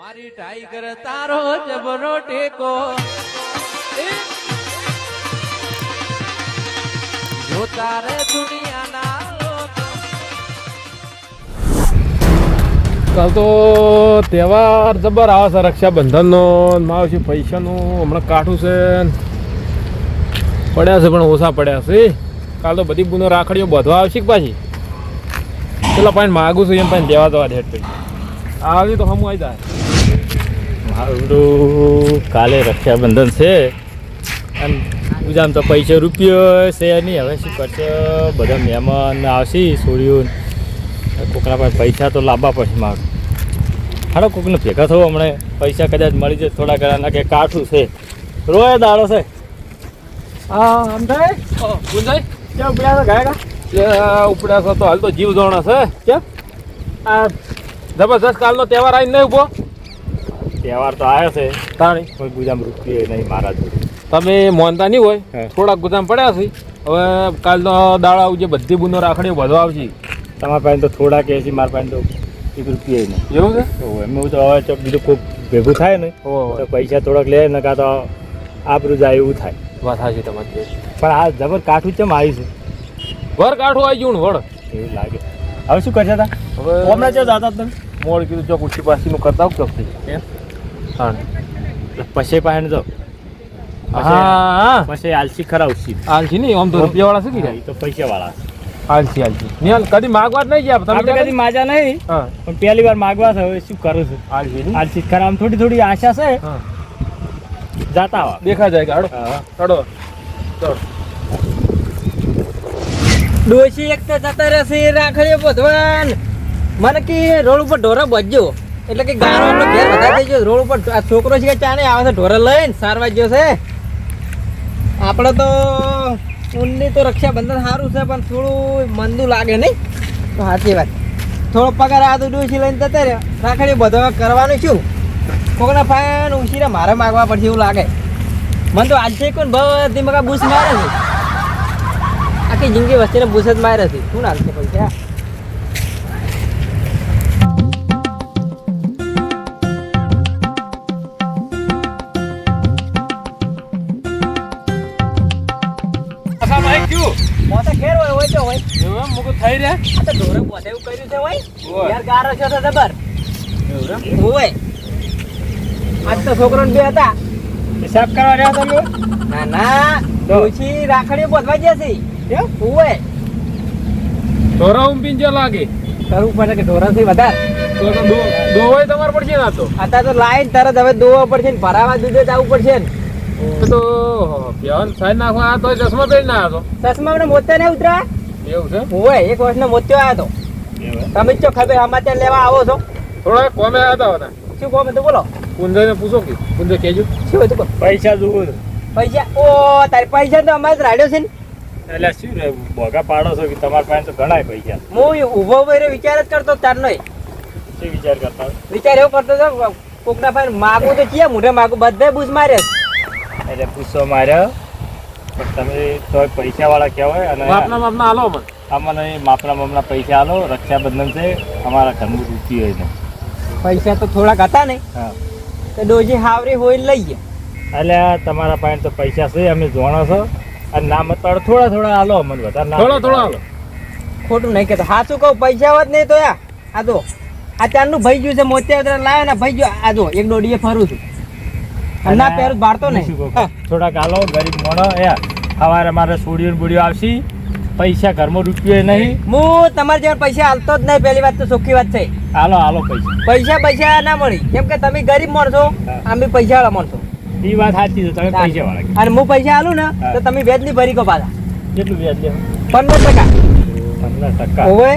મારી ટાઈગર તારો જબરો ટેકો. જો તારે દુનિયાના કાલ તો તહેવાર જબર આવે છે રક્ષાબંધનનો માવ છે પૈસાનું, હમણાં કાઠું છે. પડ્યા છે પણ ઓછા પડ્યા છે. કાલ તો બધી બુનો રાખડીઓ બધવા આવશે પાછી? પેલા પાણી માગું છું, એમ પાણી દેવા દેવા પછી આવી તો હમું આવી જાય. મારું કાલે રક્ષાબંધન છે. અને પૂજામાં તો પૈસા રૂપિયો છે નહીં. હવે શું કરશે? બધા મહેમાન આવશે સોળીઓ કોકના પાસે પૈસા તો લાવવા પડશે મારું. હાડો કોકને ભેગા થવો હમણાં. પૈસા કદાચ મળી જાય થોડા ઘણા ના કે કાઠું છે. રોય દાડો છે. હા આમ થાય ઉપડ્યા છે તો હાલ તો જીવ ધોરણ છે. કેમ? આ જબરજસ્ત કાલનો તહેવાર આવીને નહીં ઊભો તહેવાર તો આવ્યો છે. તાણી? કોઈ ગુજામ રૂપિયો નહીં મારા જોડે. તમે મોનતા નહીં હોય? થોડાક ગુજામ પડ્યા છે. હવે કાલનો દાળ આવજે બધી બુનો રાખડી બધો આવશે તમારા પાસે તો થોડા કે છે મારા પાસે તો એક રૂપિયા નહીં. એવું છે? તો એમ તો હવે તો બીજું ખૂબ ભેગું થાય ને તો પૈસા થોડાક લે ને કાં તો આબરું જાય એવું થાય. વાત સાચી તમારી પણ આ જબર કાઠું ચમ આવ્યું વર કાઠું આવી ગયું વડ એવું લાગે. હવે શું કરશે હતા હવે હમણાં ક્યાં જતા તમે? મોડ કીધું ચોક ઉછી પાસીનું કરતા આવું ચોક થઈ પછી પાસે જો હા પછી આલસી ખરા ઉસી આલસી નહીં આમ તો રૂપિયા વાળા શું તો પૈસા વાળા આલસી આલસી. નિહાલ કદી માગવા જ નહીં ગયા? તમે કદી માજા નહીં પણ પહેલી વાર માગવા છે હવે શું કરું છું? આલસી આલસી ખરા આમ થોડી થોડી આશા છે. જાતા આવા. દેખા જાય હાડો. હાડો. ચાલો. ડોશી એક તો જતા રહેશે મને કે રોડ ઉપર ઢોરા બજ્યો. એટલે કે એમનો ઘેર વધારે ગયો રોડ ઉપર આ છોકરો છે કે ચાને આવે છે, ઢોરે લઈને સારવા ગયો છે. આપણે તો ઊનની તો રક્ષાબંધન સારું છે, પણ થોડું મંદું લાગે નહીં. તો સાચી વાત. થોડો પગાર આ તો ડોશી લઈને જતા રહ્યો. રાખડીઓ બધવા કરવાનું શું? કોકના ફાન ઉછીરા મારે માગવા પડશે એવું લાગે. મને તો આજે કોણ બધી મગા બૂસ મારે છે. આખી જિંદગી વસ્તીને બૂસ જ મારે છે. શું નાખશે પૈસા થઈ રહ્યા? આ તો ઢોરે પોતે એવું કર્યું છે હોય. યાર ગારો છે તો જબર. હોય આજ તો છોકરો બે હતા. હિસાબ કરવા રહ્યા તમે ના ના. ડોશી રાખડી બોધવા ગયા છે. હોય ઢોરા ઊંપીને જો લાગે. કરવું પડે કે ઢોરાથી વધારે. તો તો દોવાય તમારે પડશે ના તો? અત્યારે તો લાઈન તરત હવે દોવા પડશે ને ભરાવા દૂધે જવું પડશે ને. તો પ્યાન સાઈડ નાખવા આ તો ચશ્મા પહેરી ના હતો ચશ્મા મને મોતે ને ઉતરા એવું છે? હોય એક વર્ષનો મોત્યો આવ્યો હતો તમે જ ખબર સમાચાર લેવા આવો છો. થોડા કોમે આવ્યા હતા શું કોમ બધું બોલો. કુંજાઈને પૂછો કે કુંજે કહેજો. શું હતું પૈસા. પૈસા? ઓ તારે પૈસા તો અમારે રાડ્યો છે ને. એટલે શું રે બોગા પાડો છો કે તમારા પાસે તો ઘણા પૈસા. હું ઊભો ઊભો વિચાર જ કરતો તારનો શું વિચાર કરતા વિચાર એવો કરતો હતો કોકના ભાઈ માગું તો ચિયા મોઢે માગું બધે બૂસ મારે એટલે પૂછો માર્યો. પણ તમે તો પૈસા વાળા કહેવાય અને માપના માપના હાલો અમને. અમને માપના માપના પૈસા હાલો રક્ષાબંધન છે અમારા ઘરનું રૂચિ હોય ને પૈસા તો થોડાક હતા ને હા. તો ડોજી હાવરી હોય લઈએ. એટલે તમારા પાસે તો પૈસા છે અમે જોણો છો. અને ના મતાડો થોડા થોડા આલો અમને વધારે ના થોડા થોડા હાલો. ખોટું નહીં કહેતો. સાચું કહું પૈસા હોત નહીં તો આ તો આ ચારનું ભાઈ ગયું છે મોતિયા લાવ્યો ને ભાઈ ગયો આ જો એક દોડીએ ફરું છું. ના પેર બારતો નહીં. થોડાક આલો ગરીબ મોણો એ સવારે મારે સોડિયો બુડિયો આવશે પૈસા ઘરમાં રૂપિયો નહીં. હું તમારે જેવા પૈસા હાલતો જ નહીં પહેલી વાત તો ચોખ્ખી વાત છે. હાલો હાલો પૈસા. પૈસા પૈસા ના મળી. કેમ કે તમે ગરીબ માણસો બી પૈસા વાળા માણસો એ વાત સાચી છે તમે પૈસા વાળા અને હું પૈસા આલું ને તો તમે વ્યાજની ભરી કો પાછા. કેટલું વ્યાજ લે પંદર ટકા. પંદર ટકા. ઓવે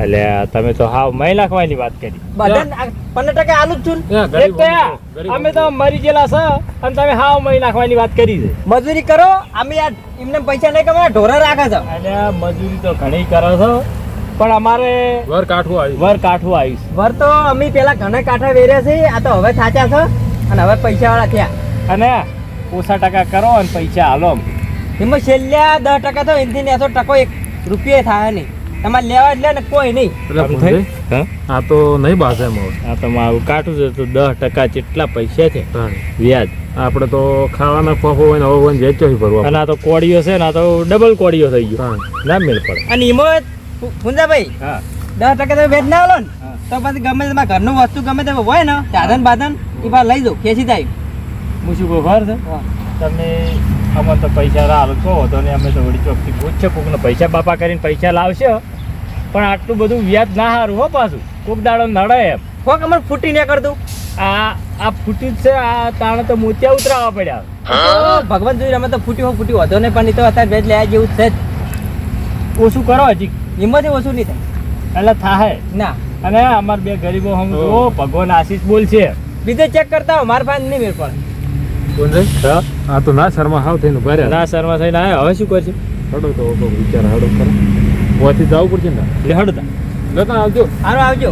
એટલે તમે તો હાવ મહી નાખવાની વાત કરી. બધા પંદર ટકા આલુ જ છું એક તો અમે તો મરી ગયેલા છે અને તમે હાવ મહી નાખવાની વાત કરી છે. મજૂરી કરો અમે આ એમને પૈસા નહીં કમાવા ઢોરા રાખે છે. એટલે મજૂરી તો ઘણી કરો છો પણ અમારે વર કાઠું આવ્યું. વર કાઠું આવ્યું વર તો અમે પેલા ઘણા કાંઠા વેર્યા છે આ તો હવે સાચા છે અને હવે પૈસા વાળા થયા. અને ઓછા ટકા કરો અને પૈસા હાલો એમાં છેલ્લા દસ ટકા તો એનથી નેસો ટકો એક રૂપિયા થાય નહીં. તમારે લેવા જ લે ને કોઈ નહીં. એટલે હા? આ તો નહીં બાસે એમ હવે. આ તો મારું કાઠું છે તો દસ ટકા જેટલા પૈસા છે. વ્યાજ. આપણે તો ખાવાના ફફો હોય ને હવે હોય ને વેચો ભરવા. અને આ તો કોડીઓ છે ને આ તો ડબલ કોળીઓ થઈ ગયો. ના મેળ પડે. અને ઈમો ગુંજાભાઈ હા. દસ ટકા તમે વેચ ના આવો ને તો પછી ગમે તે તમારા ઘરનું વસ્તુ ગમે તે હોય ને સાધન બાધન એ પાસે લઈ જાઓ ખેંચી થાય હું શું કહું ખબર છે? તમે અમારે તો પૈસા રાહ તો ને અમે તો વળી ચોકથી પૂછશે કોકને પૈસા બાપા કરીને પૈસા લાવશે. પણ આટલું બધું વ્યાજ ના સારું હો પાછું. કોક દાડો નડે એમ. કોક અમારે ફૂટી ને કરતું આ આ ફૂટી જ છે આ તાણે તો મોતિયા ઉતરાવા પડ્યા. ભગવાન જોઈ અમે તો ફૂટી હો ફૂટી વધો નહીં પણ ઈ તો અત્યારે વેચ લેવા જેવું છે જ. ઓછું કરો હજી. હિંમત ઓછું નહીં થાય. એટલે થાય ના. અને અમાર બે ગરીબો હમ જો ભગવાન આશીષ બોલ છે બીજે ચેક કરતા હો માર પાસે નહીં મેર પડે. આ તો ના શર્મા હાવ થઈને ભર્યા ના શર્મા થઈને આવ્યા હવે શું કરશે? હડો તો તો વિચાર હડો કરો ઓથી જવું પડશે ને? એટલે હડતા લતા આવજો. હારો આવજો.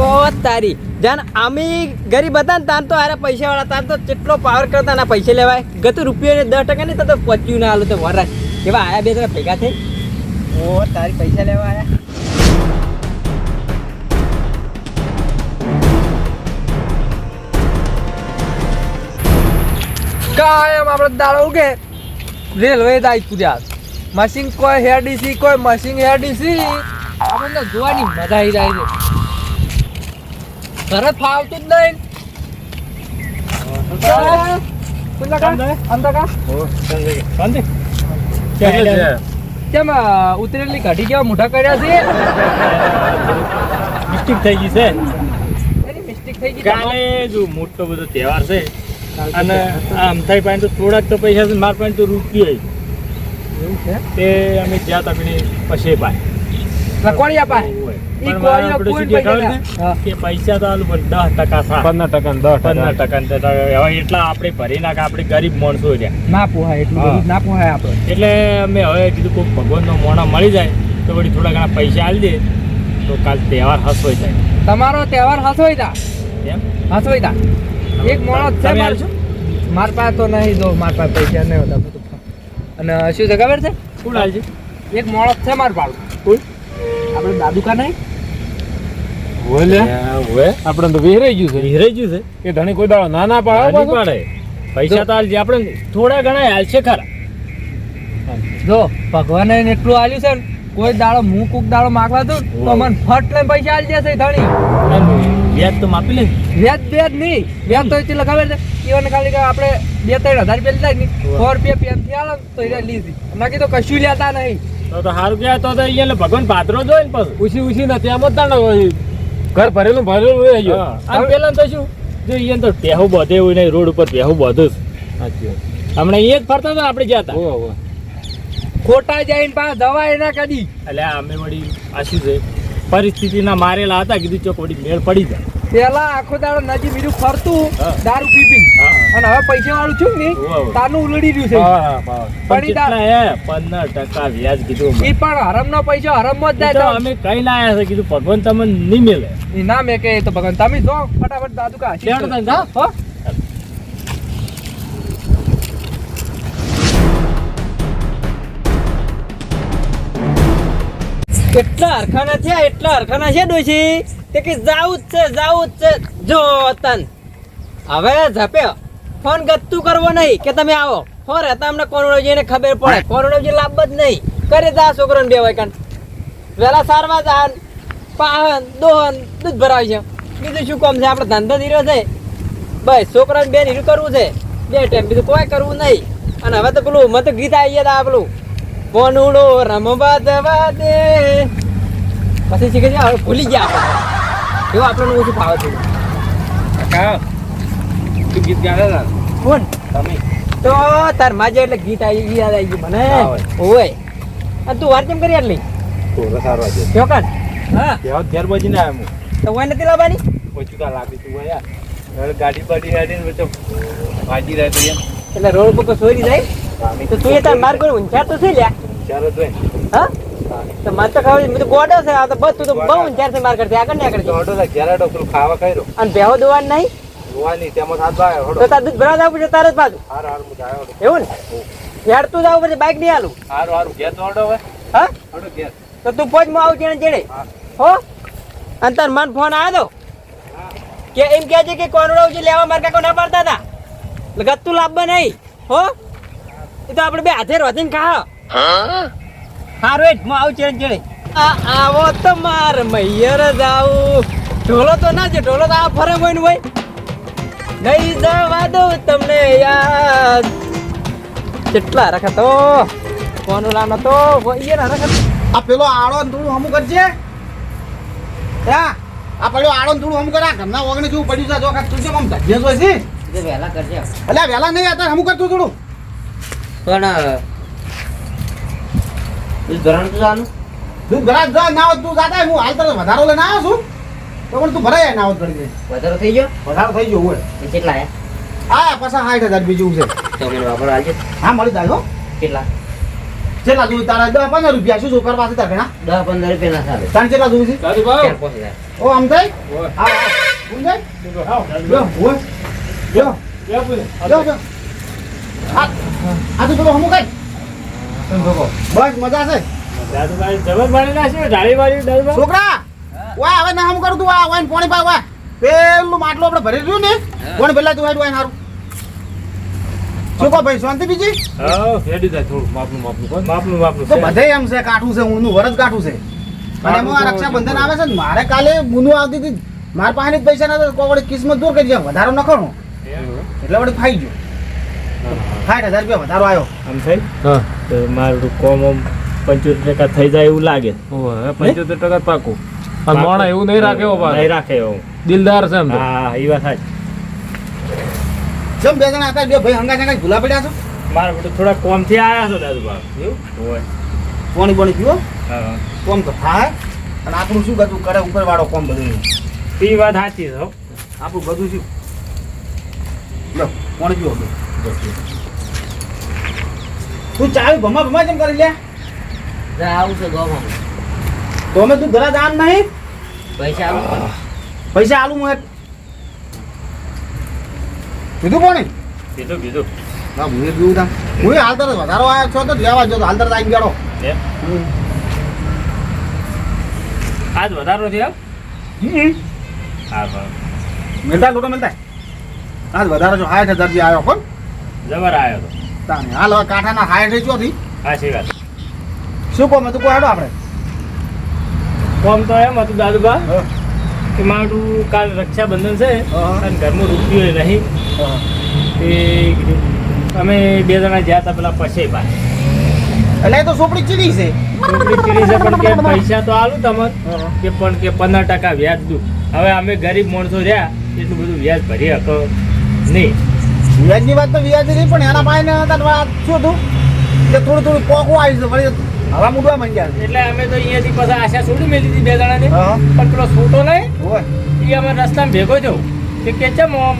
ઓ તારી. જાન અમે ગરીબ હતા ને તાન તો આરે પૈસા વાળા તાન તો કેટલો પાવર કરતા ના પૈસા લેવાય. ગત રૂપિયો ને દસ ટકા નહીં તો પચ્યું ના હાલો તો વરાય કેવા આયા બે ત્રણ ભેગા થઈ? ઓ તારી પૈસા લેવા આયા. કાયમ આપણે દાડો ઉગે. રેલવે દાઈ પૂર્યા મશીન કોઈ હેડીસી કોઈ મશીન હેડીસી. આપણને જોવાની મજા આવી જાય છે. ઘરે ફાવતું જ નહીં. કેમ ઉતરેલી ઘડી કેવા મોટા કર્યા છે? મિસ્ટેક થઈ ગઈ છે. મિસ્ટેક થઈ ગઈ. કાલે જો મોટો બધો તહેવાર છે. અને આમ થઈ પાસે તો થોડાક તો પૈસા છે મારા પાસે તો રૂપિયો તે અમે જ્યાં તકડી પછી પાય રકોડિયા પાસે ઈ કોળીઓ કોઈ પૈસા ના. હા. કે પૈસા તો આલું પણ દસ ટકા થાય પંદર ટકા દસ પંદર ટકા ટકા ને દસ ટકા. હવે એટલા આપણે ભરી નાખ આપણે ગરીબ માણસો છે. ના પોહાય એટલું ના પોહાય આપણે. એટલે અમે હવે કીધું કોઈ ભગવાનનો મોણા મળી જાય તો વળી થોડા ઘણા પૈસા આલી દે તો કાલ તહેવાર હસોઈ જાય. તમારો તહેવાર હસોઈ તા એમ? હસોઈ તા એક મોણો છે તમે માર પાસે તો નહીં જો માર પાસે પૈસા નહીં હોતા અને શું છે ખબર છે? શું લાલ છે? એક માણસ છે માર પાડું કોણ આપણે દાદુ નહીં? હવે આપણે તો વિહરાઈ ગયું છે. હિરાઈ ગયું છે? કે ધણી કોઈ દાડો ના ના પાડે પાડે. પૈસા તો આલજે. આપણે થોડા ઘણા હાલશે ખરા. જો ભગવાને એટલું આલ્યું છે ને કોઈ દાડો હું કોક દાડો માગવા દઉં તો મને ફટ લઈને પૈસા આલી જશે ધણી. વ્યાજ તો માપી લે. વ્યાજ વ્યાજ નહીં. વ્યાજ તો એટલી ખબર છે. ઈવન ખાલી કે આપણે બે ત્રણ હજાર રૂપિયા લીધા ને સો રૂપિયા પેનથી આવે તો એને લીધી. બાકી તો કશું લેતા નહીં. તો તો સારું કહેવાય તો તો અહીંયા ભગવાન પાત્રો જોઈ ને પછી. ઉછી ઉછી ને ત્યાં મત તાણે હોય. ઘર ભરેલું ભરેલું રહી ગયો. અને પેલા તો શું? જો અહીંયા તો પહેવું બધે હોય નહીં રોડ ઉપર પહેવું બધું જ. હમણાં અહીંયા જ ફરતા હતા આપણે જ્યાં હતા. ખોટા જઈને પાસે દવા એના કદી એટલે અમે વળી આ છે. પરિસ્થિતિના મારેલા હતા કીધું ચોક વળી મેળ પડી જાય. પેલા આખો દાડો નજીક બીજું ફરતું. દારૂ પી પી. અને હવે પૈસા વાળું છું ને. તાનું ઉલડી રહ્યું છે. પંદર ટકા વ્યાજ કીધું એ પણ હરમનો પૈસો હરમમાં જ જાય અમે કઈ ના આયા છે કીધું ભગવાન તમને નહીં મેલે. ના મેં કે તો ભગવાન. તમે જો ફટાફટ દાદુ કા. હો? એટલા હરખાના થયા? એટલા હરખાના છે ડોશી? તે કે જાવું જ છે જાવું જ છે. જો તન હવે ઝપે ફોન ગત્તું કરવો નહીં કે તમે આવો. ફોન રહેતા અમને કોરોડોજીને ખબર પડે. કોરોનાજી લાભ જ નહીં. કરે જા છોકરાને બે હોય કાન વેલા સારવા જાન પાહન દોહન દૂધ ભરાય છે. બીજું શું કામ છે? આપણે ધંધો ધીરો છે. બસ છોકરાને બે નીરું કરવું છે. બે ટાઈમ. બીજું કોઈ કરવું નહીં. અને હવે તો પેલું મત ગીત આવી ગયા તા પેલું. કોનુડો રમવા દવા દે પછી શીખે છે ભૂલી ગયા આપણે. એવું આપણને ઓછું ફાવે છે. કાકા, ગીત ગાતા કોણ? તમે. તો તાર માજે એટલે ગીત આવી ગઈ આવી ગયું મને. ઓય. અને તું વાત કેમ કરી આટલી? તો સારું આજે. ચોકન હા. ત્યાં ઘેર બજીને આવ્યો હું. તો ઓય નથી લાવવાની? ઓછું કા લાગી તું. હવે ગાડી પાડી હાડીને વચ્ચે ભાજી રહે તો એમ. એટલે રોડ પર સોરી જાય? તો તું એ તાર માર કોઈ ઊંચાર તો થઈ લ્યા. ચાલો તો. હા? તો મને તો ખબર છે, મેં તો ગોડો છે. આ તો બસ તું તો બહુ ઊંચારથી માર કરતી આગળ ને આગળ તો. હટો તો ઘેર પેલું ખાવા ખાઈ અને બેહો દોવાનું નહીં? જોવાની તેમાં હાથ ભાગ્યો, હટો. તો તાર દૂધ ભરાવા જવું પડશે તારે જ પાછું. હારું, હારું, હું જાયો એવું ને? યાર તું જવું પછી બાઈક નહીં હાલું. હારું, હારું, ઘેર તો હવે. હા? ઘેર. તો તું પોચમાં આવું ચેડે ચેડે હો. અને તાર મન ફોન આવ્યો કે એમ કહે છે કે કોનડો જે લેવા માર કાકો ના પાડતા હતા. એટલે ગત્તું લાવવા નહીં. હો? એ તો આપણે બે હાથે રોધીને ખા હારું એટ હું આવું ચેડે ચેડે આવો તો માર મૈયર જાવું ઢોલો તો ના છે ઢોલો તો આ ફરે હોય ને હોય. નહીં જવા દઉં તમને યાદ. કેટલા રખા તો કોનો લાનો તો એ ના રખા આ પેલો આડો ને થોડું હમું કરજે. હા આ પેલો આડો ધૂળ થોડું હમું કરે. ઘરના ઓગણે જેવું પડ્યું છે જો કાંઈક તું કેમ આમ ધજ્જે જોઈ છે વહેલા કરજે. અલ્યા વહેલા નહીં અત્યારે હમું કરતું થોડું. પણ ધરણ તો જાનું? તું ઘરા જા ના હોત તું જાતા હું હાલ તરત વધારો લઈને આવ્યો છું. તો પણ તું ભરાય ના આવત દે વધારો થઈ ગયો? વધારો થઈ ગયો હોય કેટલા હે? આ પાછા સાઠ હજાર બીજું છે. તો મને વાપર આવજે હા મળી જાય હો. કેટલા? કેટલા જોયું તારા દસ પંદર રૂપિયા. શું શું પાસે તાર ઘણા દસ પંદર રૂપિયા ના ચાલે તારે કેટલા જોયું છે? ઓ આમ થાય? હા આ તું પેલો હમું કઈ બસ મજા છે. છોકરા! વાય હવે ના હમ કરું તું આ વાઈન પોણી વાય પેલું માટલું આપણે ભરી રહ્યું ને કોણ પેલા તું વાય સારું શું કહો ભાઈ શાંતિ બીજી? હા, હેડી જાય થોડું માપનું માપનું માપનું માપનું તો બધે એમ છે કાઠું છે ઊંધું વરસ કાઠું છે. અને એમાં રક્ષાબંધન આવે છે ને મારે કાલે બુનું આવતી હતી. મારા પાસે જ પૈસા નતા કોઈ કિસ્મત દૂર કરી જાય વધારો નખો એટલે વળી ખાઈ ગયો. સાઠ હજાર રૂપિયા વધારો આવ્યો આમ થઈ હા. મારું કોમ આમ પંચોતેર ટકા થઈ જાય એવું લાગે. ઓય, પંચોતેર ટકા પાકું. મોણા એવું નહીં રાખે એવો નહીં રાખે એવું. દિલદાર છે. હા એ વાત સાચી. જમ બે જણા હતા બે ભાઈ હંગા જંગા ભૂલા પડ્યા છો? મારા બધું થોડા કોમથી આયા છો દાદુભાઈ. એવું? પાણી પાણી પીવો? હા. કોમ તો થાય. અને આપણું શું બધું કરે ઉપર વાળો કોમ બધું એ વાત સાચી છે હો. આપણું બધું શું? લો પાણી પીવો તું ચાવી ભમા ભમા કેમ કરી લે. જા આવું છે ગોમાં તો અમે તું ઘરે જાન નહીં? પૈસા આવું પૈસા આલું એક. કીધું કોણે? કીધું કીધું. ના એ પીવું તા હું હાલ વધારો આવ્યો છો તો લેવા જો હાલતર આવી ગયો આજ વધારો થયો? હા હા. મિલતા લોટો મિલતા આજ વધારો છો સાઠ હજાર રૂપિયા આવ્યો પણ જબર આવ્યો તો. તાને હાલ હવે કાંઠાના સાઠ ચોથી હા સી વાત. શું કહો મેં તું કહો હેડો આપણે કોમ તો એમ હતું દાદુભા કે મારું કાલ રક્ષાબંધન છે. અને ઘરમાં રૂપિયો નહીં એ અમે બે જણા જ્યાં હતા પેલા પછી ભાઈ એટલે તો સોપડી ચીડી છે. સોપડી ચીડી છે પણ કે પૈસા તો આલું તમને કે પણ કે પંદર ટકા વ્યાજ દઉં. હવે અમે ગરીબ માણસો રહ્યા એટલું બધું વ્યાજ ભરી શકો નહીં. વ્યાજની વાત તો વ્યાજ નહીં પણ એના ભાઈને વાત શું હતું? કે થોડું થોડું પોકું આવી છે હવા મૂડવા માંડ્યા છે. એટલે અમે તો અહીંયાથી પાછા આશા છોડી મેલી હતી બે જણાને. પણ પેલો છોટો નહીં હોય એ અમે રસ્તામાં ભેગો થયો. કે કે ચમ આમ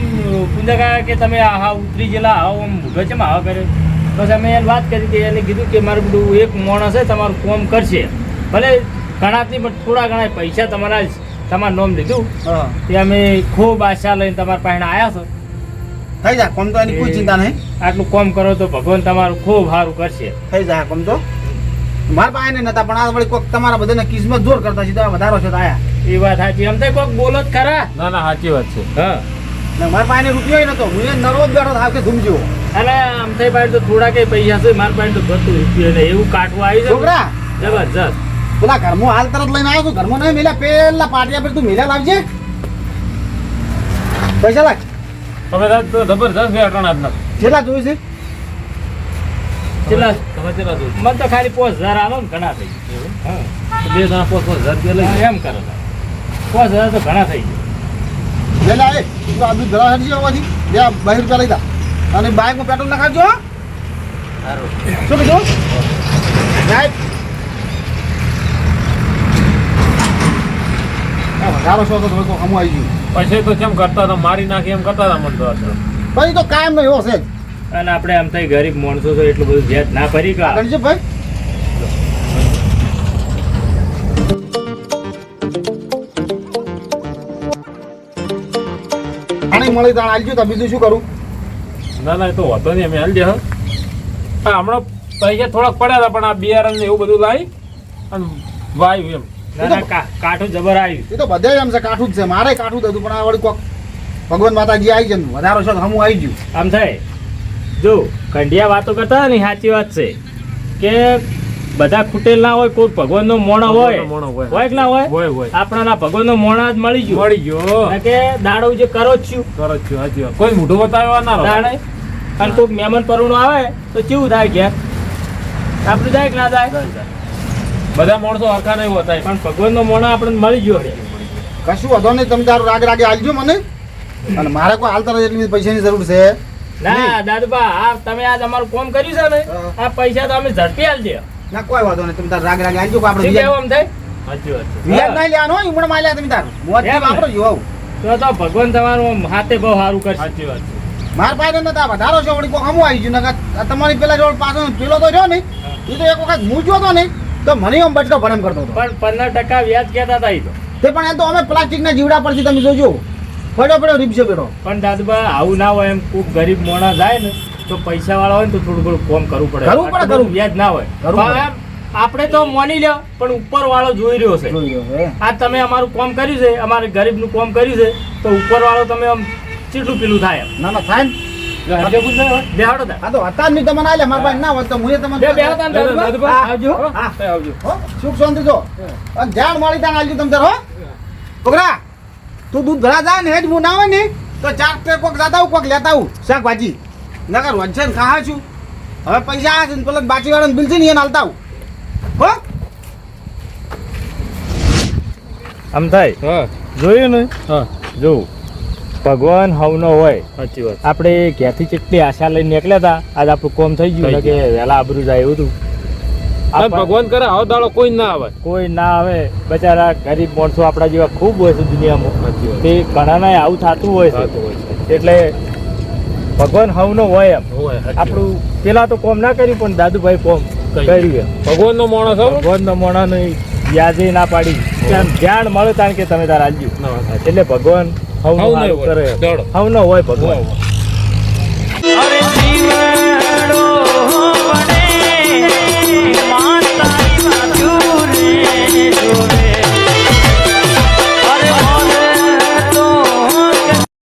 પૂંજા કાકા કે તમે આહા ઉતરી ગયેલા આવો આમ ભૂગો ચમ આવા કરે. પછી અમે એને વાત કરી કે એને કીધું કે મારું બધું એક માણસ છે તમારું કોમ કરશે. ભલે ઘણાથી પણ થોડા ઘણા પૈસા તમારા તમારું નામ લીધું. તે અમે ખૂબ આશા લઈને તમારા પાસે આવ્યા છો. થઈ જાય કોમ તો એની કોઈ ચિંતા નહીં. આટલું કોમ કરો તો ભગવાન તમારું ખૂબ સારું કરશે. થઈ જાય કોમ તો. મારા પાસે નહીં નતા પણ આ વળી કોઈક તમારા બધાને કિસ્મત જોર કરતા સીધા વધારો છે તો આયા. એ વાત સાચી. આમ તો કોઈક બોલો જ ખરા. ના ના સાચી વાત છે. હા. ને મારા પાસે રૂપિયો નતો હું એ નરો જ બેઠો થાવ કે ધૂમ જેવો અને આમ થઈ પાસે તો થોડા કઈ પૈસા છે મારા પાસે તો ભરતું રૂપિયો ને એવું કાટવું આવી જાય છોકરા! જબરજસ્ત. પેલા ઘરમાં હાલ તરત લઈને આવ્યો છું ઘરમાં નહીં મેલા પેલા પાટિયા પર તું મેલા લાવજે. પૈસા લાગ. તમે તો જબરજસ્ત વેટણ આજના કેટલા જોયું છે? કેટલા? મને તો ખાલી પાંચ હજાર આવે ને ઘણા થઈ ગયા. હા. બે જણા પોસ પોસ હજાર રૂપિયા એમ કરે પાંચ હજાર તો ઘણા થઈ ગયા. મેલ્યા એ તું આ દૂધ ધરા હટજી આવવાથી બે બાર રૂપિયા લઈ જા. અને બાઇકમાં પેટ્રોલ નખાવજો હો. શું કીધું? આ વધારો છો તો તમે કોઈ હમું આવી ગયું. પછી તો કેમ કરતા હતા? મારી નાખી એમ કરતા હતા મને તો પછી તો કાયમ નો એવો છે અને આપણે આમ થઈ ગરીબ માણસો છો એટલું બધું વ્યાજ ના ભરી કા ગણશે ભાઈ. પાણી મળી તાણ આલજો તો બીજું શું કરું? ના ના એ તો હોતો નહીં અમે હાલ દે હા. હમણાં પૈસા થોડાક પડ્યા હતા પણ આ બિયારણ ને એવું બધું લાવી અને વાયુ એમ. ના ના કા- કાઠું જબર આવ્યું. એ તો બધે એમ છે કાઠું જ છે. મારે કાઠું જ હતું પણ આ વળી કોક ભગવાન માતાજી આવી છે વધારો છે હમું આવી ગયું. આમ થાય. જો કંડિયા વાતો કરતા ને સાચી વાત છે. કે બધા ખૂટેલ ના હોય કોઈ ભગવાનનો મોણો હોય મોણો હોય. હોય કે ના હોય હોય ના આપણાના ભગવાનનો મોણા જ મળી ગયો. મળી ગયો. કે દાડો જે કરો જ છું. કરો જ છું સાચી વાત. કોઈ મોઢું બતાવવા ના દાડે. અને કોઈક મહેમાન પરુણો આવે તો કેવું થાય ઘેર આપણું જાય કે ના જાય? બધા માણસો હરખા નહીં હોતા પણ ભગવાનનો મોણો આપણને મળી ગયો. કશું વધો નહીં તમે તારું રાગ રાગે આલજો મને. અને મારે કોઈ હાલતા નથી એટલી પૈસાની જરૂર છે. ના દાદુભા આ તમે આજ અમારું કોમ કર્યું છે ને આ પૈસા તો અમે ઝડપી આલજે ના કોઈ વાંધો નહીં. તમે તાર રાગ રાગ આલજો કે આપણે વ્યાજ આમ થાય? સાચી વાત છે. વ્યાજ નહીં લેવાનો હોયમાં લ્યા તમે તાર. મોજ એમ વાપરો જો આવું. તો તો ભગવાન તમારું હાથે બહુ સારું કરશે. સાચી વાત છે. માર પાસે નતા વધારો છે વળી કોઈ હમું આવી ગયું. નકર તમારી પેલા જોડ પાછો પેલો તો રહ્યો નહીં. એ તો એક વખત હું જોતો નહીં તો મને એમ બચકો ભરમ કરતો હતો. પણ પંદર ટકા વ્યાજ કહેતા હતા એ તો. તે પણ એ તો અમે પ્લાસ્ટિકના જીવડા પરથી તમે જોજો. પડ્યો પડ્યો રીપસે પણ દાદુબા આવું ના હોય એમ કોક ગરીબ મોણા જાય ને તો પૈસા વાળા હોય ને તો થોડું ઘણું કોમ કરવું પડે. કરવું પડે, કરવું. વ્યાજ ના હોય. આપણે તો માની લ્યો પણ ઉપર વાળો જોઈ રહ્યો છે. આ તમે અમારું કોમ કર્યું છે અમારે ગરીબનું કોમ કર્યું છે તો ઉપર વાળો તમે આમ ચીટલું પીલું થાય ના ના થાય ને. બેહાડો તા તો હતા નહીં તમને આલે મારા પાસે ના હોત તો હું તમને ને આવજો આવજો. સુખ શાંતિ જો. જાણ મળી તાણ આલજો તમે તાર છોકરા તું દૂધ ધરા જા ને જ હું ના ને તો ચાર કે કોક જાતા આવું કોક લેતા આવું શાકભાજી. નકર વંચન ખાહા છું. હવે પૈસા આવે છે ને પેલા બાચી વાળા બિલ છે ને એને હાલતા આવું. હો? આમ થાય? હા. જોયું ને? હા. જો ભગવાન હવનો હોય. સાચી વાત. આપણે ક્યાંથી કેટલી આશા લઈને નીકળ્યા હતા. આજ આપણું કોમ થઈ ગયું. કે વહેલા આબરું જાય એવું હતું. ભગવાન કરે આવો દાડો કોઈ ના આવે. કોઈ ના આવે. બચારા ગરીબ માણસો આપણા જેવા ખૂબ હોય છે દુનિયામાં. તે ઘણાને આવું થતું હોય છે. એટલે ભગવાન હવનો હોય એમ. આપણું પેલા તો કોમ ના કર્યું પણ દાદુભાઈ કોમ કર્યું. એમ. ભગવાનનો માણસ નો ભગવાનનો નહીં યાદે ના પાડી. ધ્યાન મળે કારણ કે તમે તારા આલજો. એટલે ભગવાન હવનો. કરે. હવનો હોય ભગવાન. do